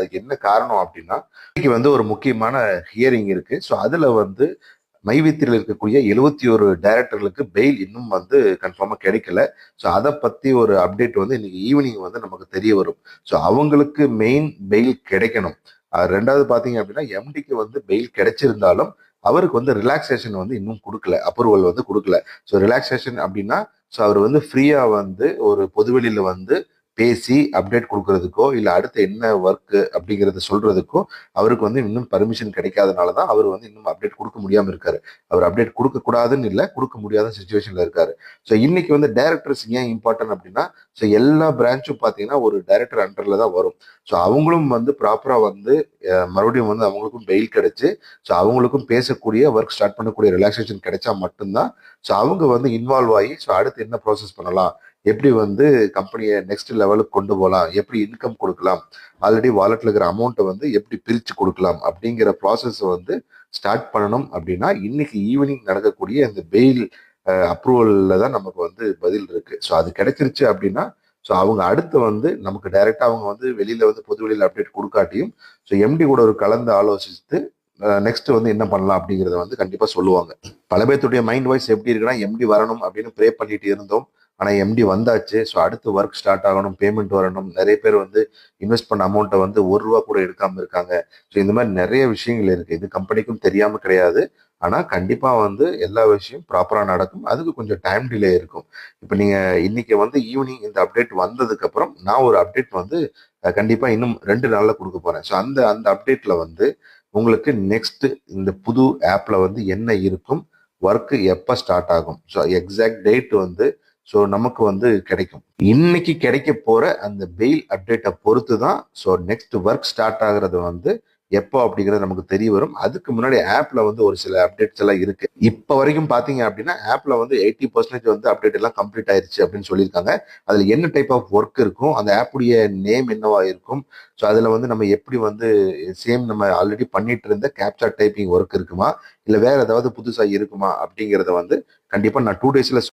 அதுக்கு என்ன காரணம் அப்படின்னா இன்னைக்கு வந்து ஒரு முக்கியமான ஹியரிங் இருக்கு. ஸோ அதுல வந்து மைவித்திரியில் இருக்கக்கூடிய எழுபத்தி ஒரு டைரக்டர்களுக்கு பெயில் இன்னும் வந்து கன்ஃபார்மாக கிடைக்கல. ஸோ அதை பற்றி ஒரு அப்டேட் வந்து இன்னைக்கு ஈவினிங் வந்து நமக்கு தெரிய வரும். ஸோ அவங்களுக்கு மெயின் பெயில் கிடைக்கணும். ரெண்டாவது பார்த்தீங்க அப்படின்னா எம்டிக்கு வந்து பெயில் கிடைச்சிருந்தாலும் அவருக்கு வந்து ரிலாக்ஸேஷன் வந்து இன்னும் கொடுக்கல. அப்ரூவல் வந்து கொடுக்கல. ஸோ ரிலாக்ஸேஷன் அப்படின்னா ஸோ அவர் வந்து ஃப்ரீயாக வந்து ஒரு பொதுவெளியில் வந்து பேசி அப்டேட் கொடுக்கறதுக்கோ இல்லை அடுத்து என்ன ஒர்க்கு அப்படிங்கிறத சொல்றதுக்கோ அவருக்கு வந்து இன்னும் பர்மிஷன் கிடைக்காதனால தான் அவர் வந்து இன்னும் அப்டேட் கொடுக்க முடியாமல் இருக்காரு. அவர் அப்டேட் கொடுக்கக்கூடாதுன்னு இல்லை கொடுக்க முடியாத சுச்சுவேஷனில் இருக்காரு. ஸோ இன்னைக்கு வந்து டைரக்டர்ஸ் ஏன் இம்பார்ட்டன்ட் அப்படின்னா ஸோ எல்லா பிரான்ச்சும் பார்த்தீங்கன்னா ஒரு டைரக்டர் அண்டரில் தான் வரும். ஸோ அவங்களும் வந்து ப்ராப்பராக வந்து மறுபடியும் வந்து அவங்களுக்கும் பெயில் கிடைச்சு ஸோ அவங்களுக்கும் பேசக்கூடிய ஒர்க் ஸ்டார்ட் பண்ணக்கூடிய ரிலாக்ஸேஷன் கிடைச்சா மட்டும்தான் ஸோ அவங்க வந்து இன்வால்வ் ஆகி ஸோ அடுத்து என்ன ப்ராசஸ் பண்ணலாம்? எப்படி வந்து கம்பெனியை நெக்ஸ்ட் லெவலுக்கு கொண்டு போகலாம்? எப்படி இன்கம் கொடுக்கலாம்? ஆல்ரெடி வாலெட்டில் இருக்கிற அமௌண்ட்டை வந்து எப்படி பிரித்து கொடுக்கலாம்? அப்படிங்கிற ப்ராசஸ் வந்து ஸ்டார்ட் பண்ணணும் அப்படின்னா இன்னைக்கு ஈவினிங் நடக்கக்கூடிய இந்த பெயில் அப்ரூவலில் தான் நமக்கு வந்து பதில் இருக்குது ஸோ அது கிடைச்சிருச்சு அப்படின்னா ஸோ அவங்க அடுத்து வந்து நமக்கு டைரெக்டாக அவங்க வந்து வெளியில் வந்து பொது வெளியில் அப்டேட் கொடுக்காட்டியும் ஸோ எம்டி கூட ஒரு கலந்து ஆலோசித்து நெக்ஸ்ட் வந்து என்ன பண்ணலாம் அப்படிங்கிறத வந்து கண்டிப்பாக சொல்லுவாங்க. பல பேர்த்துடைய மைண்ட் வாய்ஸ் எப்படி இருக்குன்னா எம்டி வரணும் அப்படின்னு ப்ரே பண்ணிட்டு இருந்தோம். ஆனால் எம்டி வந்தாச்சு. ஸோ அடுத்து ஒர்க் ஸ்டார்ட் ஆகணும் பேமெண்ட் வரணும். நிறைய பேர் வந்து இன்வெஸ்ட் பண்ண அமௌண்ட்டை வந்து ஒரு ரூபா கூட எடுக்காமல் இருக்காங்க. ஸோ இந்த மாதிரி நிறைய விஷயங்கள் இருக்குது இது கம்பெனிக்கும் தெரியாமல் கிடையாது. ஆனால் கண்டிப்பாக வந்து எல்லா விஷயம் ப்ராப்பராக நடக்கும். அதுக்கு கொஞ்சம் டைம் டிலே இருக்கும். இப்போ நீங்கள் இன்றைக்கி வந்து ஈவினிங் இந்த அப்டேட் வந்ததுக்கப்புறம் நான் ஒரு அப்டேட் வந்து கண்டிப்பாக இன்னும் ரெண்டு நாளில் கொடுக்க போகிறேன் ஸோ அந்த அந்த அப்டேட்டில் வந்து உங்களுக்கு நெக்ஸ்ட் இந்த புது ஆப்பில் வந்து என்ன இருக்கும்? ஒர்க்கு எப்போ ஸ்டார்ட் ஆகும்? ஸோ எக்ஸாக்ட் டேட் வந்து ஸோ நமக்கு வந்து கிடைக்கும். இன்னைக்கு கிடைக்க போற அந்த பெயில் அப்டேட்டை பொறுத்து தான் ஸோ நெக்ஸ்ட் ஒர்க் ஸ்டார்ட் ஆகுறது வந்து எப்போ அப்படிங்கிறது நமக்கு தெரிய வரும். அதுக்கு முன்னாடி ஆப்ல வந்து ஒரு சில அப்டேட்ஸ் எல்லாம் இருக்கு. இப்போ வரைக்கும் பாத்தீங்க அப்படின்னா ஆப்ல வந்து எயிட்டி பர்சன்டேஜ் வந்து அப்டேட் எல்லாம் கம்ப்ளீட் ஆயிருச்சு அப்படின்னு சொல்லியிருக்காங்க. அதுல என்ன டைப் ஆஃப் ஒர்க் இருக்கும் அந்த ஆப்புடைய நேம் என்னவா இருக்கும்? ஸோ அதுல வந்து நம்ம எப்படி வந்து சேம் நம்ம ஆல்ரெடி பண்ணிட்டு இருந்த கேப்சா டைப்பிங் ஒர்க் இருக்குமா? இல்ல வேற ஏதாவது புதுசா இருக்குமா அப்படிங்கறத வந்து கண்டிப்பா நான் டூ டேஸ்ல